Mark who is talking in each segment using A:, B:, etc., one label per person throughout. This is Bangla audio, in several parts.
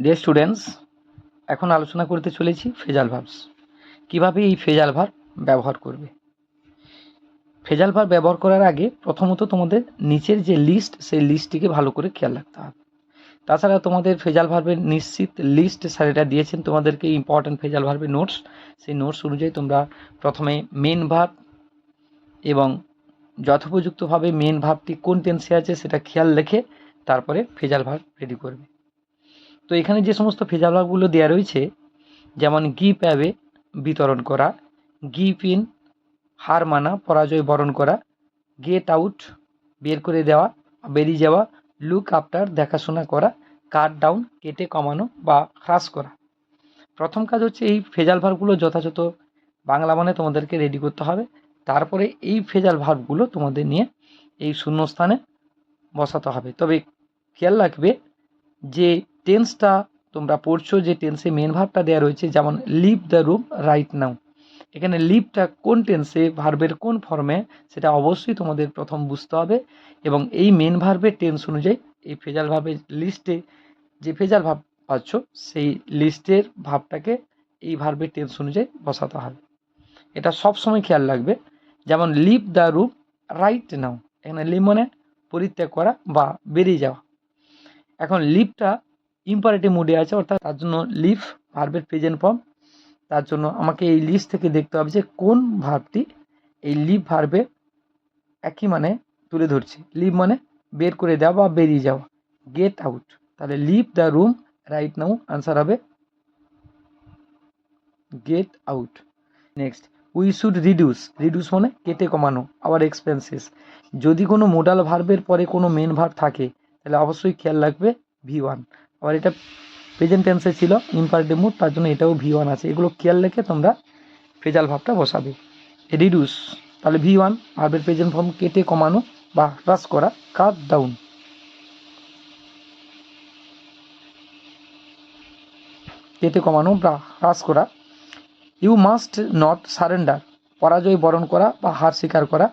A: ডিয়ার স্টুডেন্টস এখন আলোচনা করতে চলেছি ফেজাল ভার্বস কীভাবে এই ফেজাল ভার্ব ব্যবহার করবে? ফেজাল ভার্ব ব্যবহার করার আগে প্রথমত তোমাদের নিচের যে লিস্ট সেই লিস্টটিকে ভালো করে খেয়াল রাখতে হবে। তাছাড়া তোমাদের ফেজাল ভার্বের নিশ্চিত লিস্ট স্যারেরা দিয়েছেন তোমাদেরকে ইম্পর্ট্যান্ট ফেজাল ভার্বের নোটস সেই নোটস অনুযায়ী তোমরা প্রথমে মেন ভার্ব এবং যথোপযুক্তভাবে মেন ভাবটি কোন টেন্সে আছে সেটা খেয়াল রেখে তারপরে ফেজাল ভার্ব রেডি করবে। তো এখানে যে সমস্ত ফেজাল ভার্বগুলো দেওয়া রয়েছে, যেমন গি প্যাবে বিতরণ করা গিভ ইন হার মানা পরাজয় বরণ করা, গেট আউট বের করে দেওয়া, বেরিয়ে যাওয়া, লুক আফটার দেখাশোনা করা, কাট ডাউন, কেটে কমানো বা হ্রাস করা। প্রথম কাজ হচ্ছে এই ফেজাল ভার্বগুলো যথাযথ বাংলা মানে তোমাদেরকে রেডি করতে হবে। তারপরে এই ফেজাল ভার্বগুলো তোমাদের নিয়ে এই শূন্যস্থানে বসাতে হবে। তবে খেয়াল রাখবে যে টেন্সটা তোমরা পড়ছো, যে টেন্সে মেন ভাবটা দেওয়া রয়েছে, যেমন leave the room right now এখানে লিভটা কোন টেন্সে ভার্বের কোন ফর্মে সেটা অবশ্যই তোমাদের প্রথম বুঝতে হবে। এবং এই মেন ভার্বের টেন্স অনুযায়ী এই ফেজাল ভার্বের লিস্টে যে ফেজাল ভাব পাচ্ছ, সেই লিস্টের ভাবটাকে এই ভার্বের টেন্স অনুযায়ী বসাতে হবে। এটা সব সময় খেয়াল রাখবে। যেমন leave the room right now এখানে লিভ মানে পরিত্যাগ করা বা বেরিয়ে যাওয়া। এখন লিভটা ইম্পারেটিভ মুডে আছে, অর্থাৎ তার জন্য লিভ ভার্বের প্রেজেন্ট ফর্ম তার জন্য আমাকে এই লিস্ট থেকে দেখতে হবে যে কোন ভার্বটি এই লিভ ভার্বে একই মানে তুলে ধরছে। লিভ মানে বের করে দেওয়া বা বেরিয়ে যাওয়া। গেট আউট তাহলে leave the room right now answer হবে get out next we should reduce reduce মানে কেটে কমানো আবার এক্সপেন্সেস যদি কোনো মোডাল ভার্বের পরে কোনো মেন ভার্ব থাকে তাহলে অবশ্যই খেয়াল রাখবে ভি ওয়ান আবার এটা প্রেজেন্ট টেন্সে ছিল ইম্পারেটিভ মুড তার জন্য এটাও ভি ওয়ান আছে। এগুলো খেয়াল রেখে তোমরা ফেজাল ভাবটা বসাবে। রিডিউস তাহলে ভি ওয়ান ভার্বের প্রেজেন্ট ফর্ম কেটে কমানো বা হ্রাস করা কাট ডাউন কেটে কমানো বা হ্রাস করা। ইউ মাস্ট নট সারেন্ডার পরাজয় বরণ করা বা হার স্বীকার করা।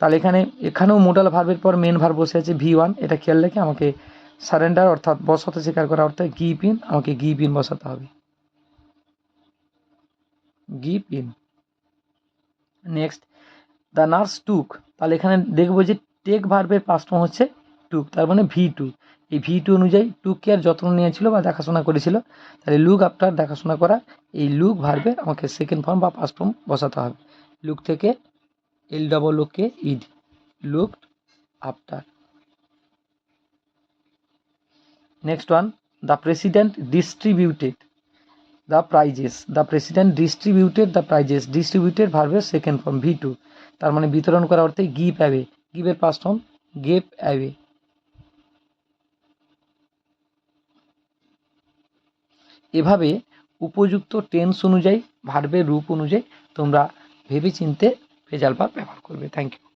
A: তাহলে এখানে, এখানেও মোডাল ভার্বের পর মেন ভার্ব বসে আছে ভি ওয়ান এটা খেয়াল রেখে আমাকে সারেন্ডার অর্থাৎ বসাতে স্বীকার করা অর্থাৎ গিভ ইন আমাকে গিভ ইন বসাতে হবে। Give in next the nurse took তাহলে এখানে দেখব যে টেক ভার্বের পাস্ট হচ্ছে টুক তার মানে ভি টু এই ভি টু অনুযায়ী টুক কেয়ার যত্ন নিয়েছিল বা দেখাশোনা করেছিল, তাহলে লুক আফটার দেখাশোনা করা, এই লুক ভার্বের আমাকে সেকেন্ড ফর্ম বা পাস্ট ফর্ম বসাতে হবে। লুক থেকে L double O K ed look after next one the president distributed the prizes the president distributed the prizes distributed ভার্বের সেকেন্ড ফর্ম ভি টু তার মানে বিতরণ করা অর্থে গিভ অ্যাওয়ে গিভের পাস্ট ফর্ম গেভ অ্যাওয়ে এভাবে উপযুক্ত টেন্স অনুযায়ী ভার্বের রূপ অনুযায়ী তোমরা ভেবে চিনতে ফেজাল বা ব্যবহার করবে। Thank you